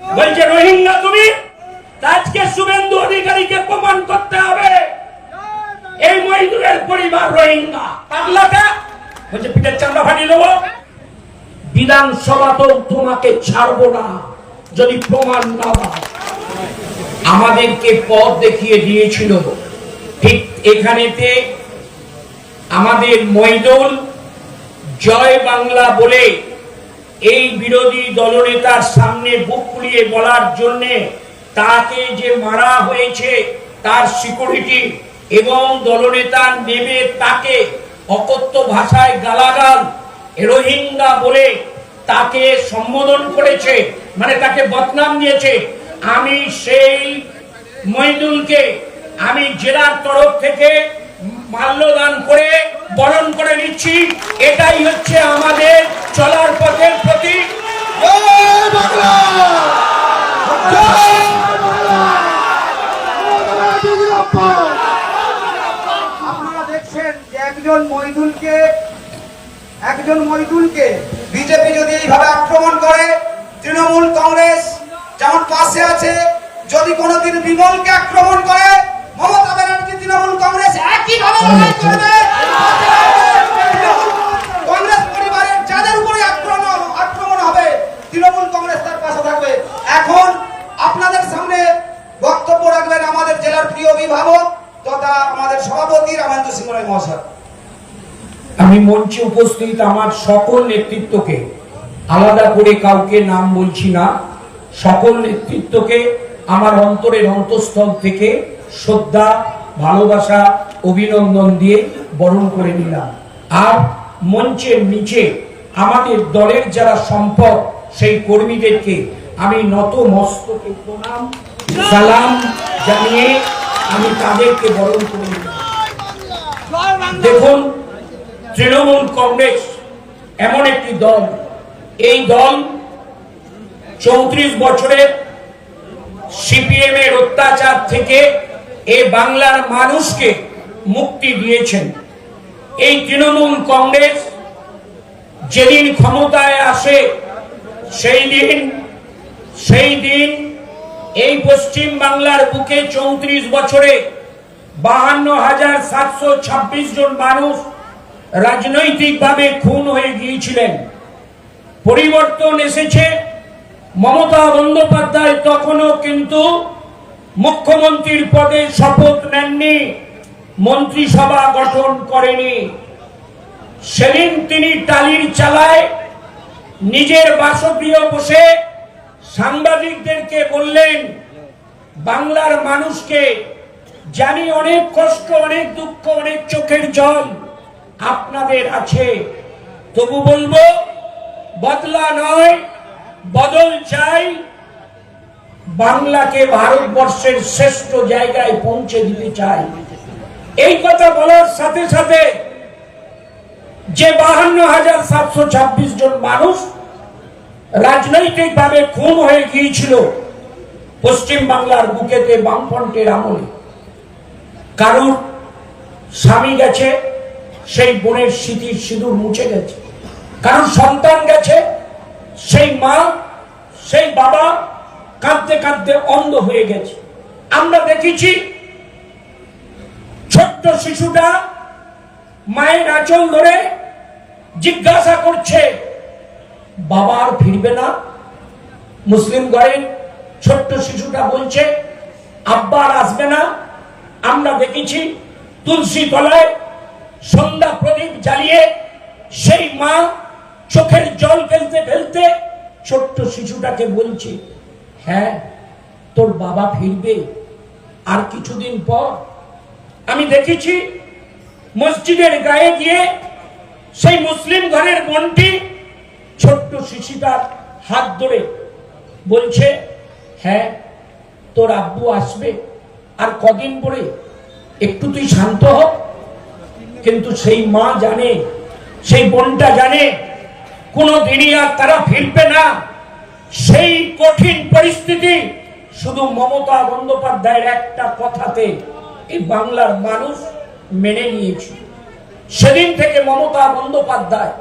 বলছে, রোহিঙ্গা তুমি আজকে শুভেন্দু অধিকারীকে প্রমাণ করতে হবে। এই মহিদুরের পরিবার রোহিঙ্গা। পাগলাটা? বলছে, পিঠের চামড়া ফাটিয়ে দেবো। বিধানসভাতেও তোমাকে ছাড়বো না, যদি প্রমাণ না দাও। আমাদেরকে পথ দেখিয়ে দিয়েছিল। ঠিক এখানেতে আমাদের মইদুল জয় বাংলা বলে এই বিরোধী দলনেতার সামনে বুক ফুলিয়ে বলার জন্য তাকে যে মারা হয়েছে তার সিকিউরিটি এবং দলনেতা নেমে তাকে অকথ্য ভাষায় গালাগাল, রোহিঙ্গা বলে তাকে সম্বোধন করেছে মানে তাকে বদনাম দিয়েছে। আমি সেই মহিদুলকে আমি জেলার তরফ থেকে মাল্যদান করে বরণ করে নিচ্ছি। এটাই হচ্ছে আমাদের চলার পথের যে একজন বিজেপি যদি এইভাবে আক্রমণ করে, তৃণমূল কংগ্রেস যেমন পাশে আছে, যদি কোনোদিন বিমলকে আক্রমণ করে, মমতা ব্যানার্জি তৃণমূল কংগ্রেস একইভাবে লড়াই করবে কংগ্রেস পরিবারের যাদের উপরে আক্রমণ আক্রমণ হবে তৃণমূল কংগ্রেস তার পাশে থাকবে এখন আপনাদের সামনে বক্তব্য রাখবেন আমাদের জেলার প্রিয় অভিভাবক তথা আমাদের সভাপতি রামেন্দ্র সিংহ রায় মহাশয়। আমি মঞ্চে উপস্থিত আমার সকল নেতৃত্বকে, আলাদা করে কাউকে নাম বলছি না, সকল নেতৃত্বকে আমার অন্তরের অন্তঃস্থল থেকে শ্রদ্ধা, ভালোবাসা, অভিনন্দন দিয়ে বরণ করে নিলাম। আর মঞ্চের নিচে আমাদের দলের যারা সম্পদ, সেই কর্মীদেরকে আমি নত মস্তকে প্রণাম, সালাম জানিয়ে আমি তাদেরকে বরণ করে দেখুন, তৃণমূল কংগ্রেস এমন একটি দল। এই দল চৌত্রিশ বছরের সিপিএম এর অত্যাচার থেকে এ বাংলার মানুষকে মুক্তি দিয়েছেন। এই তৃণমূল কংগ্রেস যেদিন ক্ষমতায় আসে, সেই দিন সেই দিন এই পশ্চিম বাংলার বুকে চৌত্রিশ বছরে বাহান্ন হাজার সাতশো ছাব্বিশ জন মানুষ রাজনৈতিকভাবে খুন হয়ে গিয়েছিলেন। পরিবর্তন এসেছে। মমতা বন্দ্যোপাধ্যায় তখনও কিন্তু মুখ্যমন্ত্রীর পদে শপথ নেননি, মন্ত্রিসভা গঠন করেনি। সেদিন তিনি টালির চালায় নিজের বাসগৃহ বসে সাংবাদিকদেরকে বললেন, বাংলার মানুষকে জানি অনেক কষ্ট, অনেক দুঃখ, অনেক চোখের জল আপনাদের আছে। তবু বলব, বদলা নয়, বদল চাই। বাংলাকে ভারতবর্ষের শ্রেষ্ঠ জায়গায় পৌঁছে দিতে চাই। এই কথা বলার সাথে সাথে যে বাহান্ন হাজার সাতশো ছাব্বিশ জন মানুষ রাজনৈতিক ভাবে খুন হয়ে গিয়েছিল পশ্চিম বাংলার বুকেতে বামফ্রন্টের আমলে। কারুর স্বামী গেছে, সেই বোনের স্মৃতির সিঁদুর মুছে গেছে। কারুর সন্তান গেছে, সেই মা, সেই বাবা কাঁদতে কাঁদতে অন্ধ হয়ে গেছে। আমরা দেখেছি, ছোট্ট শিশুটা মায়ের আঁচল ধরে জিজ্ঞাসা করছে বাবা আর ফিরবে না। মুসলিম ঘরের ছোট্ট শিশুটা বলছে, আব্বা আর আসবে না। আমরা দেখেছি তুলসী তলায় সন্ধ্যা প্রদীপ জ্বালিয়ে সেই মা চোখের জল ফেলতে ফেলতে ছোট্ট শিশুটাকে বলছে হ্যাঁ তোর বাবা ফিরবে আর কিছুদিন পর। আমি দেখেছি মসজিদের গায়ে গিয়ে সেই মুসলিম ঘরের বোনটি ছোট্ট শিশুটার হাত ধরে বলছে হ্যাঁ তোর আব্বু আসবে। আর কদিন পরে একটু তুই শান্ত হ। কিন্তু সেই মা জানে, সেই বোনটা জানে কোনো দিনই আর তারা ফিরবে না। সেই কঠিন পরিস্থিতি শুধু মমতা বন্দ্যোপাধ্যায়ের একটা কথাতে এই বাংলার মানুষ মেনে নিয়েছে। সেদিন থেকে মমতা বন্দ্যোপাধ্যায়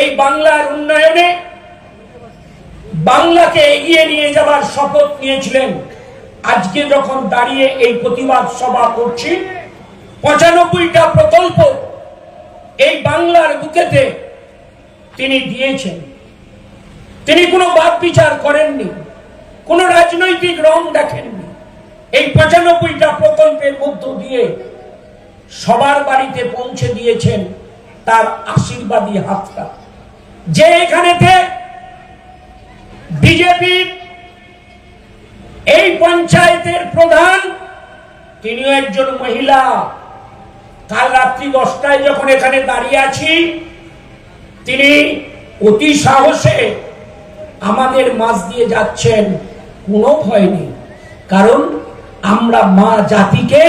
এই বাংলার উন্নয়নে বাংলাকে এগিয়ে নিয়ে যাওয়ার শপথ নিয়েছিলেন। আজকে যখন দাঁড়িয়ে এই প্রতিবাদ সভা করছি, পঁচানব্বইটা প্রকল্প এই বাংলার বুকেতে তিনি দিয়েছেন। তিনি কোনো বাদ বিচার করেননি, কোনো রাজনৈতিক রং দেখেননি। এই পঁচানব্বইটা প্রকল্পের মধ্য দিয়ে সবার বাড়িতে পৌঁছে দিয়েছেন তার আশীর্বাদী হাতটা। যে এখানেতে বিজেপির এই পঞ্চায়েতের প্রধান, তিনিও একজন মহিলা। কাল রাত্রি দশটায় যখন এখানে দাঁড়িয়ে আছি, তিনি অতি সাহসে আমাদের মাঝ দিয়ে যাচ্ছেন। কোনো ভয় নেই, কারণ আমরা মা জাতিকে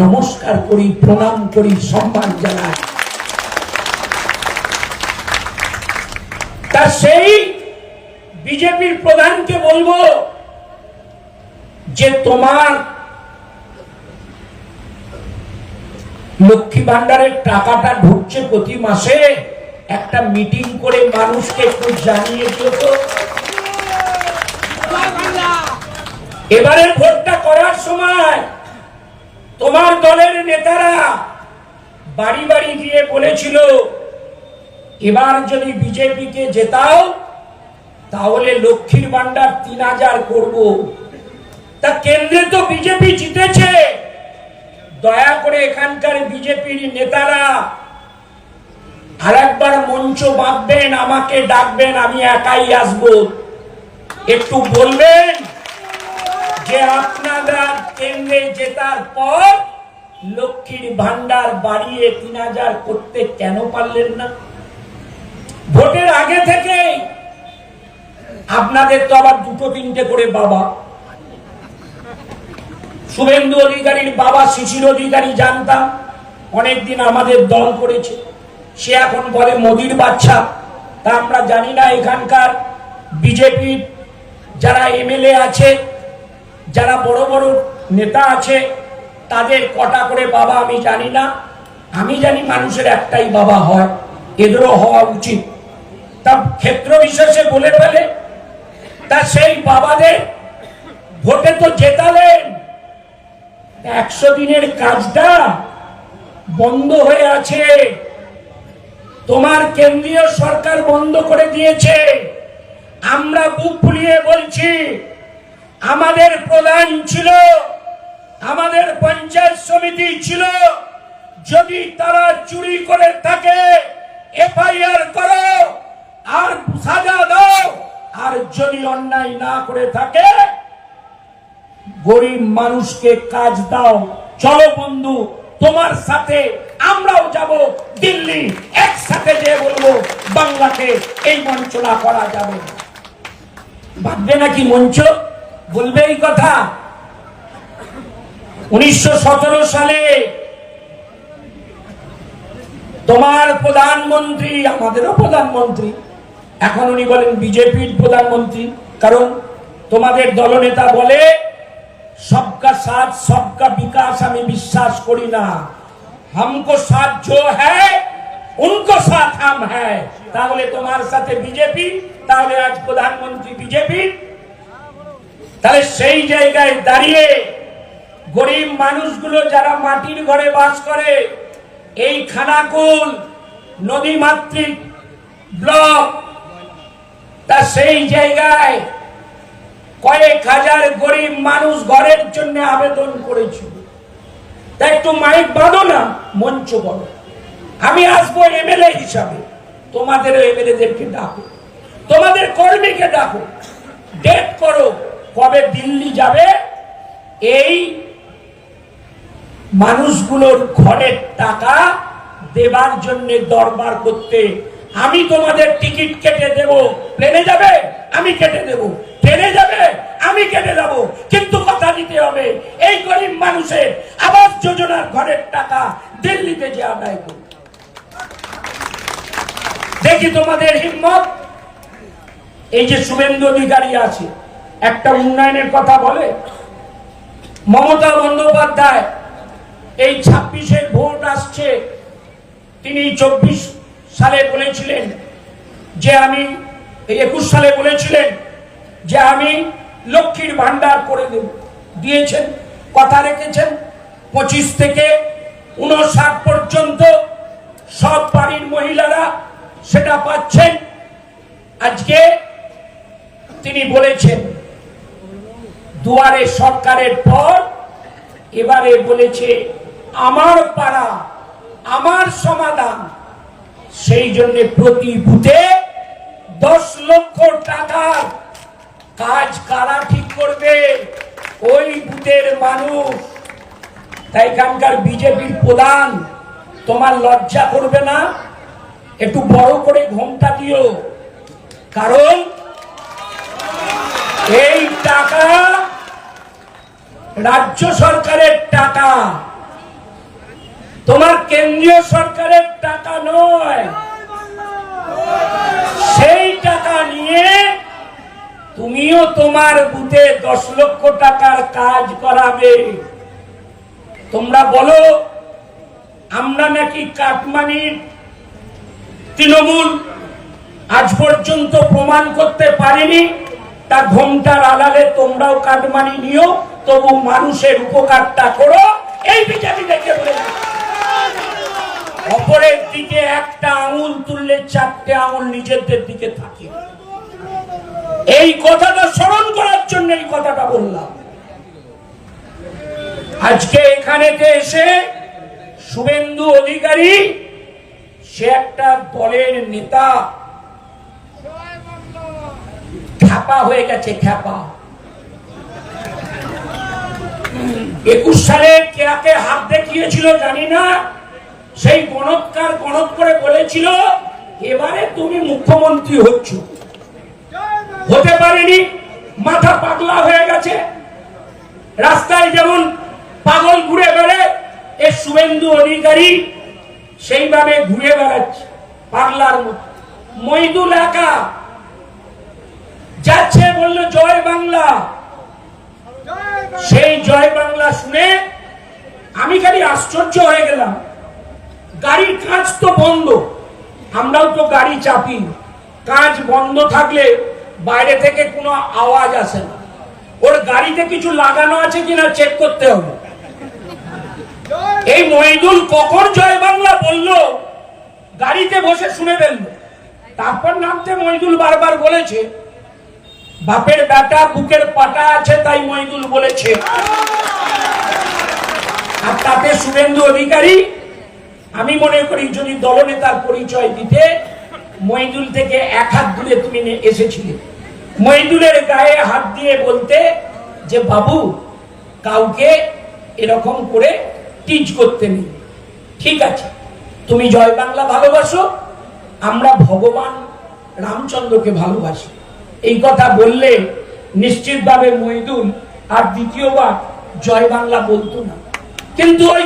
নমস্কার করি, প্রণাম করি, সম্মান জানাই। তা সেই বিজেপির প্রধানকে বলব যে তোমার লক্ষ্মী ভান্ডারের টাকাটা ঢুকছে প্রতি মাসে, একটা মিটিং করে মানুষকে একটু জানিয়ে তো। এবারের ভোটটা করার সময় তোমার দলের নেতারা বাড়ি বাড়ি গিয়ে বলেছিল এবার যদি বিজেপিকে জেতাও, তাহলে লক্ষ্মীর ভান্ডার তিন হাজার করব। তা কেন্দ্রে তো বিজেপি জিতেছে। দয়া করে এখানকার বিজেপির নেতারা আর একবার মঞ্চ বাঁধবেন, আমাকে ডাকবেন, আমি একাই আসব। একটু বলবেন যে আপনারা কেন্দ্রে জেতার পর লক্ষ্মীর ভান্ডার বাড়িয়ে তিন হাজার করতে কেন পারলেন না? ভোটের আগে থেকে আপনাদের তো আবার দুটো তিনটে করে বাবা। শুভেন্দু অধিকারীর বাবা, শিশির অধিকারী জানতাম, অনেকদিন আমাদের দল করেছে। সে এখন বলে মোদির বাচ্চা। তা আমরা জানি না এখানকার বিজেপির যারা এমএলএ আছে, যারা বড় বড় নেতা আছে, তাদের কটা করে বাবা আমি জানি না। আমি জানি মানুষের একটাই বাবা হয়, এদেরও হওয়া উচিত। তা ক্ষেত্র বিশেষে বলে ফেলে। তা সেই বাবাদের ভোটে তো জেতালেন। একশো দিনের কাজটা বন্ধ হয়ে আছে। তোমার কেন্দ্রীয় সরকার বন্ধ করে দিয়েছে। আমরা বুক ফুলিয়ে বলছি, আমাদের প্রধান ছিল, আমাদের পঞ্চায়েত সমিতি ছিল। যদি তারা চুরি করে থাকে, এফআইআর করো আর সাজা দাও আর যদি অন্যায় না করে থাকে। গরিব মানুষকে কাজ দাও। চলো বন্ধু, তোমার সাথে আমরাও যাব। দিল্লি একসাথে যে বলব, বাংলাকে এই মঞ্চনা করা যাবে। না। ভাববে নাকি মঞ্চ? বলবে এই কথা। উনিশশো সতেরো সালে তোমার প্রধানমন্ত্রী, আমাদেরও প্রধানমন্ত্রী এখন উনি বলেন বিজেপির প্রধানমন্ত্রী। কারণ তোমাদের দলনেতা বলে, সবকা সাথ, সবকা বিকাশ আমি বিশ্বাস করি না। হামকো সাথ জো হ্যাঁ সাথ হাম হ্যাঁ তাহলে তোমার সাথে বিজেপি, তাহলে আজ প্রধানমন্ত্রী বিজেপি। তাহলে সেই জায়গায় দাঁড়িয়ে গরিব মানুষগুলো যারা মাটির ঘরে বাস করে, এই খানাকুল নদীমাতৃক ব্লক তা সেই জায়গায় কয়েক হাজার গরিব মানুষ ঘরের জন্য আবেদন করেছিল। তা একটু মাইক বাঁধো না, মঞ্চ বলো। আমি আসব এমএলএ হিসাবে। তোমাদের এমএলএদেরকে ডাকো। তোমাদের কর্মীকে ডাকো। ডেট করো কবে দিল্লি যাবে। এই মানুষগুলোর ঘরের টাকা দেবার জন্য দরবার করতে আমি তোমাদের টিকিট কেটে দেব। প্লেনে যাবে? আমি কেটে দেব। ট্রেনে যাবে? আমি কেটে দেব কিন্তু কথা দিতে হবে, এই গরিব মানুষের আবাস যোজনার ঘরের টাকা দিল্লিতে যে আদায় করবে। দেখি তোমাদের হিম্মত? এই যে শুভেন্দু অধিকারী আছে, একটা উন্নয়নের কথা বলে। মমতা বন্দ্যোপাধ্যায়, এই ছাব্বিশে ভোট আসছে, তিনি চব্বিশ সালে বলেছিলেন যে আমি, এই একুশ সালে বলেছিলেন যে আমি লক্ষ্মীর ভান্ডার করে দেব দিয়েছেন, কথা রেখেছেন। পঁচিশ থেকে উনষাট পর্যন্ত সব বাড়ির মহিলারা সেটা পাচ্ছেন। আজকে তিনি বলেছেন, দুয়ারে সরকারের পর এবারে বলেছে, আমার পাড়া, আমার সমাধান সেই জন্য প্রতি বুথে দশ লক্ষ টাকার কাজ কারা ঠিক করবে? ওই বুথের মানুষ। তাই এখানকার বিজেপির প্রধান, তোমার লজ্জা করবে না? একটু বড় করে ঘোমটা দিও। কারণ এই টাকা রাজ্য সরকারের টাকা। তোমার কেন্দ্রীয় সরকারের টাকা নয় সেই টাকা নিয়ে তুমিও তোমার বুথে দশ লক্ষ টাকার কাজ করাবে তোমরা বলো, আমরা নাকি কাটমানির তৃণমূল আজ পর্যন্ত প্রমাণ করতে পারিনি, তা ঘোমটার আড়ালে তোমরাও কাটমানি নিও, তবু মানুষের উপকারটা করো, এই বিজেপি দেখে বলে। অপরের দিকে একটা আঙুল তুললে চারটে আঙুল নিজেদের দিকে থাকে। এই কথাটা স্মরণ করার জন্য এই কথাটা বললাম। আজকে এখানেতে এসে শুভেন্দু অধিকারী, সে একটা দলের নেতা, খ্যাপা হয়ে গেছে, খ্যাপা। একুশ সালে কেয়াকে হাত দেখিয়েছিল জানি না। সেই গণৎকার গণৎ করে বলেছিল, এবারে তুমি মুখ্যমন্ত্রী হচ্ছ। হতে পারেনি, মাথা পাগলা হয়ে গেছে। রাস্তায় যেমন পাগল ঘুরে বেড়ে এ শুভেন্দু অধিকারী সেইভাবে ঘুরে বেড়াচ্ছে, পাগলার মতো। মইদুল একা যাচ্ছে বলল, জয় বাংলা। সেই জয় বাংলা শুনে আমি খালি আশ্চর্য হয়ে গেলাম। গাড়ির কাজ তো বন্ধ। আমরাও তো গাড়ি চাপি। কাজ বন্ধ থাকলে বাইরে থেকে কোনো আওয়াজ আসে না। ওর গাড়িতে কিছু লাগানো আছে কিনা চেক করতে হবে। এই মহিদুল কখন জয় বাংলা বলল, গাড়িতে বসে শুনে ফেলল। তারপর নামতে মহিদুল বারবার বলেছে, বাপের বেটা বুকের পাটা আছে তাই মহিদুল বলেছে। আর তাতে শুভেন্দু অধিকারী আমি মনে করি যদি দলনেতার পরিচয় দিতে মহিদুল থেকে এক হাত দূরে তুমি এসেছিলে। মহিদুলের গায়ে হাত দিয়ে বলতে যে, বাবু, কাউকে এরকম করে টিচ করতে নেই। ঠিক আছে, তুমি জয় বাংলা ভালোবাসো, আমরা ভগবান রামচন্দ্রকে ভালোবাসি। এই কথা বললে নিশ্চিতভাবে মহিদুল আর দ্বিতীয়বার জয় বাংলা বলতো না। কিন্তু ওই